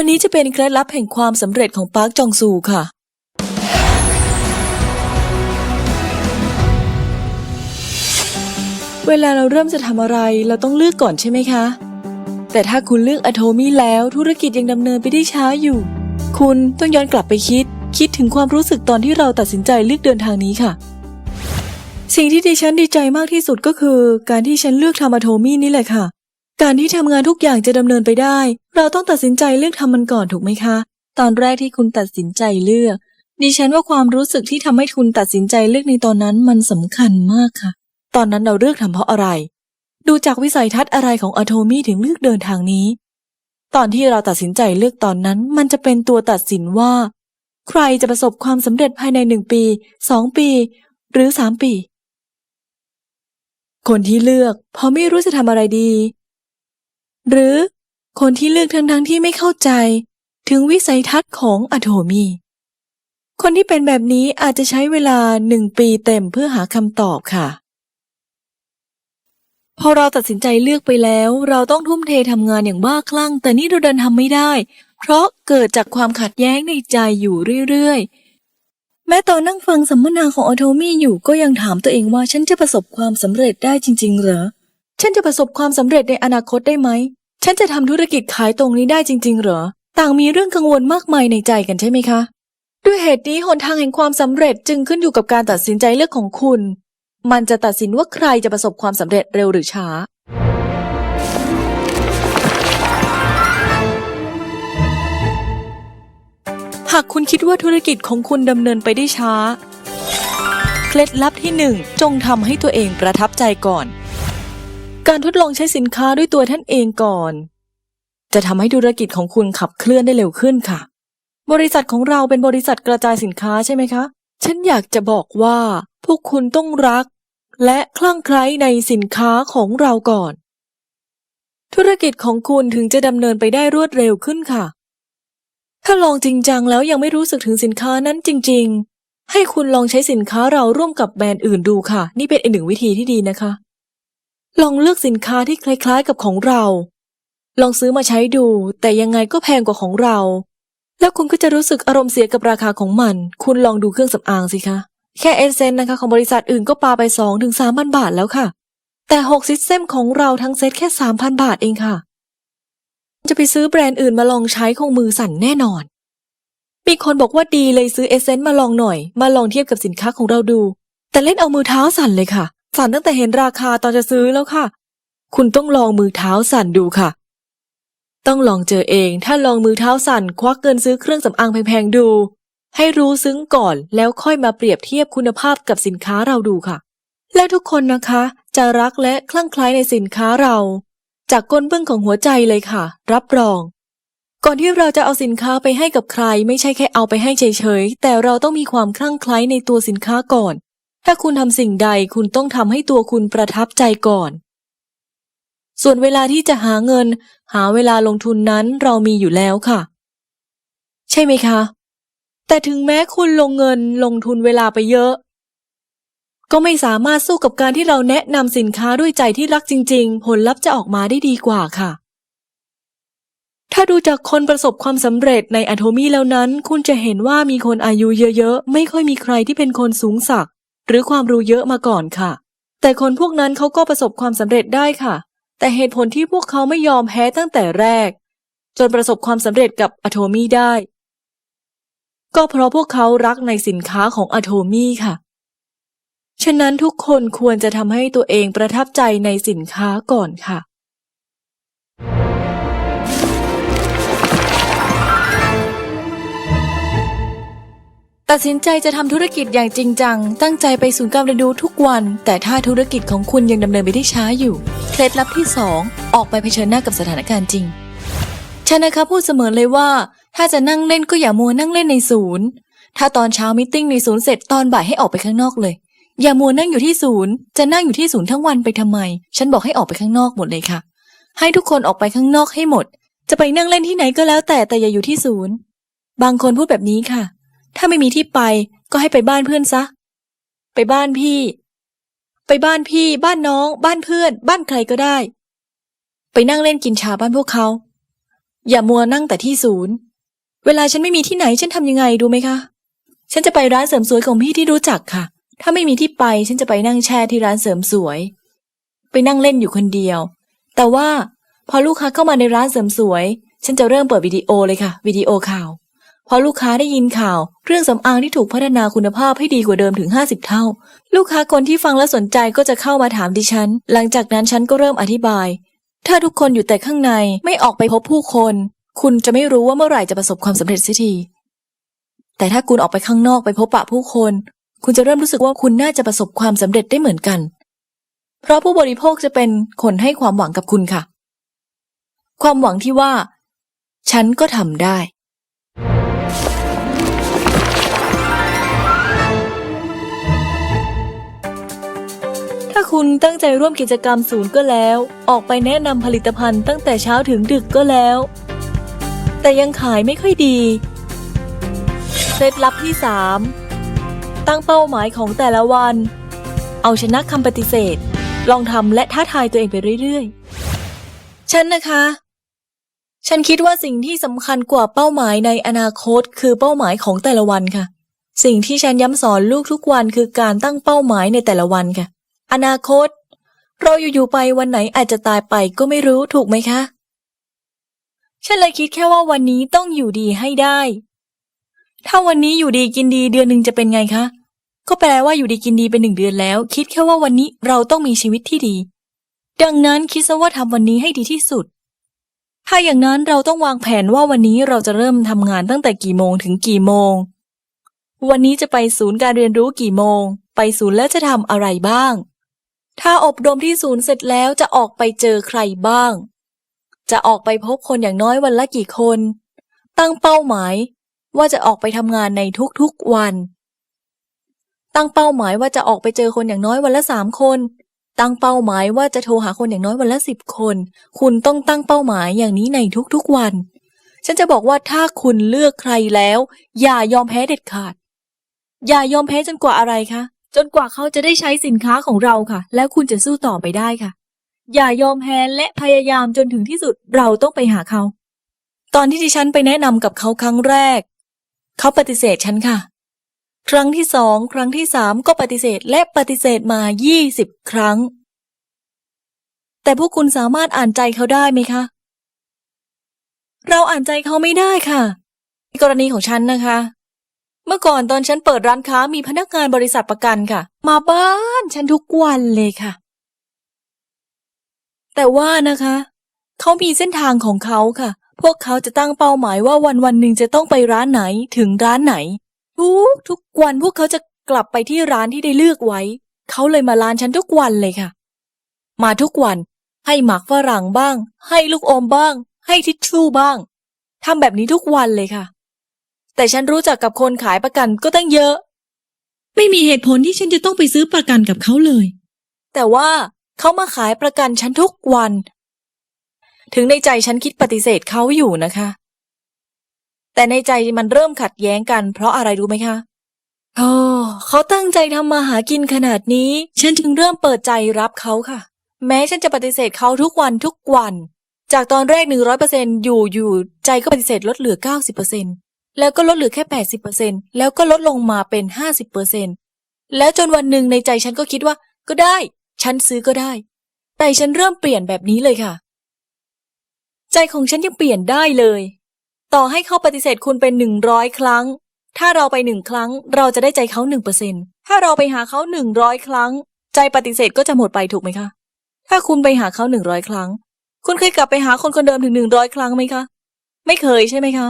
วันนี้จะเป็นเคล็ดลับแห่งความสำเร็จของปาร์คจองซูค่ะ เวลาเราเริ่มจะทำอะไรเราต้องเลือกก่อนใช่ไหมคะ แต่ถ้าคุณเลือกอะโทมี่แล้วธุรกิจยังดำเนินไปได้ช้าอยู่ คุณต้องย้อนกลับไปคิด คิดถึงความรู้สึกตอนที่เราตัดสินใจเลือกเดินทางนี้ค่ะ สิ่งที่ดิฉันดีใจมากที่สุดก็คือ การที่ฉันเลือกทำอะโทมี่นี่แหละค่ะ การที่ทำงานทุกอย่างจะดำเนินไปได้ เราต้องตัดสินใจเลือกทำมันก่อนถูกไหมคะ ตอนแรกที่คุณตัดสินใจเลือก ดิฉันว่าความรู้สึกที่ทำให้คุณตัดสินใจเลือกในตอนนั้นมันสำคัญมากค่ะ ตอนนั้นเราเลือกทำเพราะอะไร ดูจากวิสัยทัศน์อะไรของอะโทมี่ถึงเลือกเดินทางนี้ ตอนที่เราตัดสินใจเลือกตอนนั้น มันจะเป็นตัวตัดสินว่า ใครจะประสบความสำเร็จภายในหนึ่งปีสองปี หรือสามปี คนที่เลือกพราะไม่รู้จะทำอะไรดี หรือคนที่เลือกทั้งๆที่ไม่เข้าใจถึงวิสัยทัศน์ของอโทมี คนที่เป็นแบบนี้อาจจะใช้เวลาหนึ่งปีเต็มเพื่อหาคำตอบค่ะ พอเราตัดสินใจเลือกไปแล้ว เราต้องทุ่มเททำงานอย่างบ้าคลั่ง แต่นี่เราเดินทำไม่ได้ เพราะเกิดจากความขัดแย้งในใจอยู่เรื่อยๆ แม้ตอนนั่งฟังสัมมนาของอโทมี่อยู่ก็ยังถามตัวเองว่าฉันจะประสบความสำเร็จได้จริง ๆ เหรอ ฉันจะประสบความสำเร็จในอนาคตได้ไหม ฉันจะทำธุรกิจขายตรงนี้ได้จริง ๆ เหรอ ต่างมีเรื่องกังวลมากมายในใจกันใช่ไหมคะ ด้วยเหตุนี้หนทางแห่งความสำเร็จจึงขึ้นอยู่กับการตัดสินใจเลือกของคุณ มันจะตัดสินว่าใครจะประสบความสำเร็จเร็วหรือช้า หากคุณคิดว่าธุรกิจของคุณดำเนินไปได้ช้า เคล็ดลับที่หนึ่งจงทำให้ตัวเองประทับใจก่อน การทดลองใช้สินค้าด้วยตัวท่านเองก่อน จะทำให้ธุรกิจของคุณขับเคลื่อนได้เร็วขึ้นค่ะ บริษัทของเราเป็นบริษัทกระจายสินค้าใช่ไหมคะ ฉันอยากจะบอกว่า พวกคุณต้องรัก และคลั่งไคล้ในสินค้าของเราก่อน ธุรกิจของคุณถึงจะดำเนินไปได้รวดเร็วขึ้นค่ะ ถ้าลองจริงจังแล้วยังไม่รู้สึกถึงสินค้านั้นจริง ๆ ให้คุณลองใช้สินค้าเราร่วมกับแบรนด์อื่นดูค่ะ นี่เป็นอีกหนึ่งวิธีที่ดีนะคะ ลองเลือกสินค้าที่คล้ายๆกับของเรา ลองซื้อมาใช้ดู แต่ยังไงก็แพงกว่าของเรา แล้วคุณก็จะรู้สึกอารมณ์เสียกับราคาของมัน คุณลองดูเครื่องสำอางสิคะ แค่เอเซนนะคะของบริษัทอื่นก็ปาไปสองถึงสามพันบาทแล้วค่ะ แต่หกซิสเต็มของเราทั้งเซ็ตแค่สามพันบาทเองค่ะ จะไปซื้อแบรนด์อื่นมาลองใช้คงมือสั่นแน่นอน มีคนบอกว่าดีเลยซื้อเอเซนต์มาลองหน่อย มาลองเทียบกับสินค้าของเราดู แต่เล่นเอามือเท้าสั่นเลยค่ะ สั่นตั้งแต่เห็นราคาตอนจะซื้อแล้วค่ะ คุณต้องลองมือเท้าสั่นดูค่ะ ต้องลองเจอเอง ถ้าลองมือเท้าสั่น ควักเงินซื้อเครื่องสำอางแพงๆดู ให้รู้ซึ้งก่อนแล้วค่อยมาเปรียบเทียบคุณภาพกับสินค้าเราดูค่ะ และทุกคนนะคะ จะรักและคลั่งไคล้ในสินค้าเรา จากก้นเบื้องของหัวใจเลยค่ะ รับรองก่อนที่เราจะเอาสินค้าไปให้กับใคร ไม่ใช่แค่เอาไปให้เฉยๆ แต่เราต้องมีความคลั่งไคล้ในตัวสินค้าก่อน ถ้าคุณทำสิ่งใดคุณต้องทำให้ตัวคุณประทับใจก่อน ส่วนเวลาที่จะหาเงิน หาเวลาลงทุนนั้นเรามีอยู่แล้วค่ะ ใช่ไหมคะ แต่ถึงแม้คุณลงเงินลงทุนเวลาไปเยอะ ก็ไม่สามารถสู้กับการที่เราแนะนำสินค้าด้วยใจที่รักจริง ๆ ผลลัพธ์จะออกมาได้ดีกว่าค่ะถ้าดูจากคนประสบความสำเร็จในอะโทมีแล้วนั้น คุณจะเห็นว่ามีคนอายุเยอะๆ ไม่ค่อยมีใครที่เป็นคนสูงศักดิ์ หรือความรู้เยอะมาก่อนค่ะ แต่คนพวกนั้นเขาก็ประสบความสำเร็จได้ค่ะ แต่เหตุผลที่พวกเขาไม่ยอมแพ้ตั้งแต่แรก จนประสบความสำเร็จกับอะโทมี่ได้ ก็เพราะพวกเขารักในสินค้าของอะโทมี่ค่ะ ฉะนั้นทุกคนควรจะทำให้ตัวเองประทับใจในสินค้าก่อนค่ะ ตัดสินใจจะทำธุรกิจอย่างจริงจัง ตั้งใจไปศูนย์การเรียนรู้ทุกวัน แต่ถ้าธุรกิจของคุณยังดำเนินไปได้ช้าอยู่ เคล็ดลับที่ 2 ออกไปเผชิญหน้ากับสถานการณ์จริงฉันนะคะพูดเสมอเลยว่า ถ้าจะนั่งเล่นก็อย่ามัวนั่งเล่นในศูนย์ ถ้าตอนเช้ามิทติ้งในศูนย์เสร็จตอนบ่ายให้ออกไปข้างนอกเลย อย่ามัวนั่งอยู่ที่ศูนย์ จะนั่งอยู่ที่ศูนย์ทั้งวันไปทำไม ฉันบอกให้ออกไปข้างนอกหมดเลยค่ะ ให้ทุกคนออกไปข้างนอกให้หมด จะไปนั่งเล่นที่ไหนก็แล้วแต่แต่อย่าอยู่ที่ศูนย์ บางคนพูดแบบนี้ค่ะ ถ้าไม่มีที่ไปก็ให้ไปบ้านเพื่อนซะ ไปบ้านพี่ ไปบ้านพี่ บ้านน้อง บ้านเพื่อน บ้านใครก็ได้ ไปนั่งเล่นกินชาบ้านพวกเขา อย่ามัวนั่งแต่ที่ศูนย์ เวลาฉันไม่มีที่ไหนฉันทำยังไงดูไหมคะ ฉันจะไปร้านเสริมสวยของพี่ที่รู้จักค่ะ ถ้าไม่มีที่ไปฉันจะไปนั่งแช่ที่ร้านเสริมสวย ไปนั่งเล่นอยู่คนเดียว แต่ว่าพอลูกค้าเข้ามาในร้านเสริมสวย ฉันจะเริ่มเปิดวิดีโอเลยค่ะ วิดีโอข่าว พอลูกค้าได้ยินข่าวเครื่องสำอางที่ถูกพัฒนาคุณภาพให้ดีกว่าเดิมถึง 50 เท่า ลูกค้าคนที่ฟังและสนใจก็จะเข้ามาถามดิฉัน หลังจากนั้นฉันก็เริ่มอธิบาย ถ้าทุกคนอยู่แต่ข้างในไม่ออกไปพบผู้คน คุณจะไม่รู้ว่าเมื่อไหร่จะประสบความสำเร็จเสียทีแต่ถ้าคุณออกไปข้างนอกไปพบปะผู้คน คุณจะเริ่มรู้สึกว่าคุณน่าจะประสบความสำเร็จได้เหมือนกัน เพราะผู้บริโภคจะเป็นคนให้ความหวังกับคุณค่ะ ความหวังที่ว่า ฉันก็ทำได้ คุณตั้งใจร่วมกิจกรรมศูนย์ก็แล้ว ออกไปแนะนำผลิตภัณฑ์ตั้งแต่เช้าถึงดึกก็แล้ว แต่ยังขายไม่ค่อยดีเคล็ดลับที่ 3 ตั้งเป้าหมายของแต่ละวัน เอาชนะคำปฏิเสธ ลองทำและท้าทายตัวเองไปเรื่อยๆ ฉันนะคะ ฉันคิดว่าสิ่งที่สำคัญกว่าเป้าหมายในอนาคต คือเป้าหมายของแต่ละวันค่ะ สิ่งที่ฉันย้ำสอนลูกทุกวันคือการตั้งเป้าหมายในแต่ละวันค่ะ อนาคต เราอยู่ๆไปวันไหนอาจจะตายไปก็ไม่รู้ถูกไหมคะ ฉันเลยคิดแค่ว่าวันนี้ต้องอยู่ดีให้ได้ ถ้าวันนี้อยู่ดีกินดีเดือนหนึ่งจะเป็นไงคะ ก็แปลว่าอยู่ดีกินดีเป็นหนึ่งเดือนแล้ว คิดแค่ว่าวันนี้เราต้องมีชีวิตที่ดี ดังนั้นคิดซะว่าทำวันนี้ให้ดีที่สุด ถ้าอย่างนั้นเราต้องวางแผนว่าวันนี้เราจะเริ่มทำงานตั้งแต่กี่โมงถึงกี่โมงวันนี้จะไปศูนย์การเรียนรู้กี่โมง ไปศูนย์แล้วจะทำอะไรบ้าง ถ้าอบรมที่ศูนย์เสร็จแล้วจะออกไปเจอใครบ้าง จะออกไปพบคนอย่างน้อยวันละกี่คน ตั้งเป้าหมายว่าจะออกไปทำงานในทุกๆวัน ตั้งเป้าหมายว่าจะออกไปเจอคนอย่างน้อยวันละสามคน ตั้งเป้าหมายว่าจะโทรหาคนอย่างน้อยวันละสิบคน คุณต้องตั้งเป้าหมายอย่างนี้ในทุกๆวัน ฉันจะบอกว่าถ้าคุณเลือกใครแล้ว อย่ายอมแพ้เด็ดขาด อย่ายอมแพ้จนกว่าอะไรคะ จนกว่าเขาจะได้ใช้สินค้าของเราค่ะ แล้วคุณจะสู้ต่อไปได้ค่ะ อย่ายอมแพ้และพยายามจนถึงที่สุดเราต้องไปหาเขา ตอนที่ดิฉันไปแนะนำกับเขาครั้งแรก เขาปฏิเสธฉันค่ะ ครั้งที่สองครั้งที่สามก็ปฏิเสธและปฏิเสธมายี่สิบครั้ง แต่พวกคุณสามารถอ่านใจเขาได้ไหมคะ เราอ่านใจเขาไม่ได้ค่ะในกรณีของฉันนะคะ เมื่อก่อนตอนฉันเปิดร้านค้ามีพนักงานบริษัทประกันค่ะ มาบ้านฉันทุกวันเลยค่ะ แต่ว่านะคะ เขามีเส้นทางของเขาค่ะ พวกเขาจะตั้งเป้าหมายว่าวันวันหนึ่งจะต้องไปร้านไหนถึงร้านไหน ทุกทุกวันพวกเขาจะกลับไปที่ร้านที่ได้เลือกไว้ เขาเลยมาร้านฉันทุกวันเลยค่ะ มาทุกวัน ให้หมักฝรั่งบ้าง ให้ลูกอมบ้าง ให้ทิชชู่บ้างทำแบบนี้ทุกวันเลยค่ะ แต่ฉันรู้จักกับคนขายประกันก็ตั้งเยอะ ไม่มีเหตุผลที่ฉันจะต้องไปซื้อประกันกับเขาเลย แต่ว่าเขามาขายประกันฉันทุกวัน ถึงในใจฉันคิดปฏิเสธเขาอยู่นะคะ แต่ในใจมันเริ่มขัดแย้งกัน เพราะอะไรรู้ไหมคะโอ้เขาตั้งใจทำมาหากินขนาดนี้ ฉันจึงเริ่มเปิดใจรับเขาค่ะ แม้ฉันจะปฏิเสธเขาทุกวันทุกวัน จากตอนแรกหนึ่งร้อยเปอร์เซ็นอยู่อยู่ใจก็ปฏิเสธลดเหลือเก้าสิบเปอร์เซ็น แล้วก็ลดเหลือแค่แปดสิบเปอร์เซ็นแล้วก็ลดลงมาเป็นห้าสิบเปอร์เซ็นแล้วจนวันหนึ่งในใจฉันก็คิดว่า ก็ได้ ฉันซื้อก็ได้ แต่ฉันเริ่มเปลี่ยนแบบนี้เลยค่ะ ใจของฉันยังเปลี่ยนได้เลย ต่อให้เขาปฏิเสธคุณเป็นหนึ่งร้อยครั้ง ถ้าเราไปหนึ่งครั้ง เราจะได้ใจเขาหนึ่งเปอร์เซ็นถ้าเราไปหาเขาหนึ่งร้อยครั้ง ใจปฏิเสธก็จะหมดไปถูกไหมคะ ถ้าคุณไปหาเขาหนึ่งร้อยครั้ง คุณเคยกลับไปหาคนคนเดิมถึงหนึ่งร้อยครั้งไหมคะ ไม่เคยใช่ไหมคะ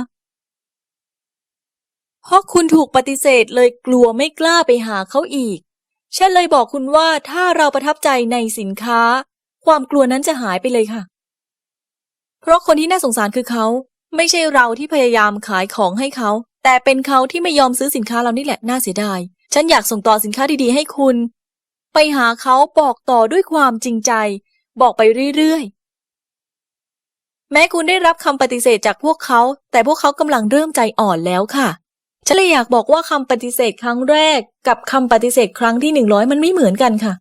เพราะคุณถูกปฏิเสธเลยกลัวไม่กล้าไปหาเขาอีก ฉันเลยบอกคุณว่าถ้าเราประทับใจในสินค้า ความกลัวนั้นจะหายไปเลยค่ะ เพราะคนที่น่าสงสารคือเขา ไม่ใช่เราที่พยายามขายของให้เขา แต่เป็นเขาที่ไม่ยอมซื้อสินค้าเรานี่แหละน่าเสียดาย ฉันอยากส่งต่อสินค้าดีๆให้คุณ ไปหาเขาบอกต่อด้วยความจริงใจ บอกไปเรื่อยๆแม้คุณได้รับคำปฏิเสธจากพวกเขา แต่พวกเขากำลังเริ่มใจอ่อนแล้วค่ะ ฉันเลยอยากบอกว่าคำปฏิเสธครั้งแรก กับคำปฏิเสธครั้งที่หนึ่งร้อยมันไม่เหมือนกันค่ะ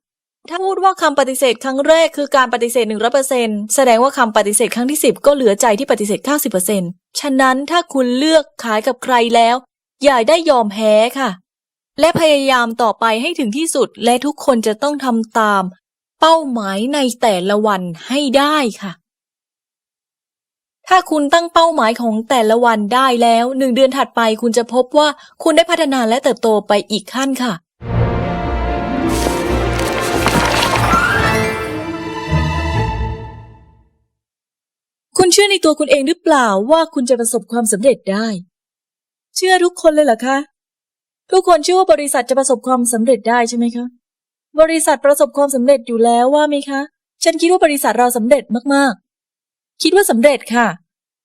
ถ้าพูดว่าคำปฏิเสธครั้งแรกคือการปฏิเสธ100%แสดงว่าคำปฏิเสธครั้งที่10ก็เหลือใจที่ปฏิเสธ90%ฉะนั้นถ้าคุณเลือกขายกับใครแล้ว อย่าได้ยอมแพ้ค่ะ และพยายามต่อไปให้ถึงที่สุดและทุกคนจะต้องทำตาม เป้าหมายในแต่ละวันให้ได้ค่ะ ถ้าคุณตั้งเป้าหมายของแต่ละวันได้แล้วหนึ่งเดือนถัดไปคุณจะพบว่าคุณได้พัฒนาและเติบโตไปอีกขั้นค่ะ คุณเชื่อในตัวคุณเองหรือเปล่าว่าคุณจะประสบความสำเร็จได้ เชื่อทุกคนเลยเหรอคะ ทุกคนเชื่อว่าบริษัทจะประสบความสำเร็จได้ใช่ไหมคะ บริษัทประสบความสำเร็จอยู่แล้วว่าไหมคะ ฉันคิดว่าบริษัทเราสำเร็จมากๆ คิดว่าสำเร็จค่ะ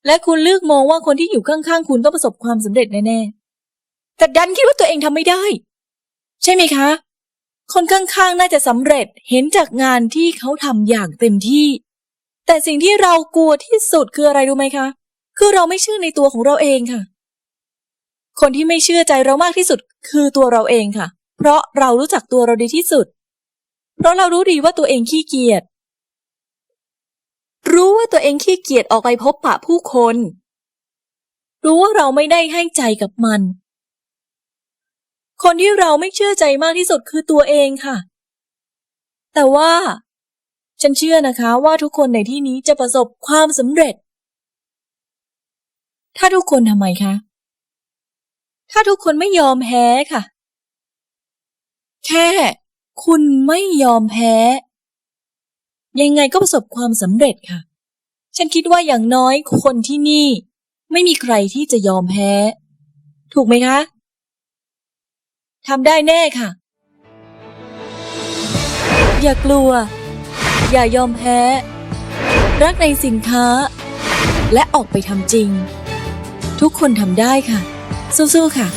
และคุณเลือกมองว่าคนที่อยู่ข้างๆคุณต้องประสบความสำเร็จแน่ๆแต่ดันคิดว่าตัวเองทำไม่ได้ ใช่ไหมคะ คนข้างๆน่าจะสำเร็จเห็นจากงานที่เขาทำอย่างเต็มที่ แต่สิ่งที่เรากลัวที่สุดคืออะไรรู้ไหมคะ คือเราไม่เชื่อในตัวของเราเองค่ะ คนที่ไม่เชื่อใจเรามากที่สุดคือตัวเราเองค่ะ เพราะเรารู้จักตัวเราดีที่สุด เพราะเรารู้ดีว่าตัวเองขี้เกียจ รู้ว่าตัวเองขี้เกียจออกไปพบปะผู้คน รู้ว่าเราไม่ได้ให้ใจกับมัน คนที่เราไม่เชื่อใจมากที่สุดคือตัวเองค่ะ แต่ว่า ฉันเชื่อนะคะว่าทุกคนในที่นี้จะประสบความสำเร็จ ถ้าทุกคนทำไมคะ ถ้าทุกคนไม่ยอมแพ้ค่ะ แค่คุณไม่ยอมแพ้ ยังไงก็ประสบความสำเร็จค่ะ ฉันคิดว่าอย่างน้อยคนที่นี่ ไม่มีใครที่จะยอมแพ้ ถูกไหมคะทำได้แน่ค่ะ อย่ากลัว อย่ายอมแพ้ รักในสินค้า และออกไปทำจริง ทุกคนทำได้ค่ะ สู้ๆค่ะ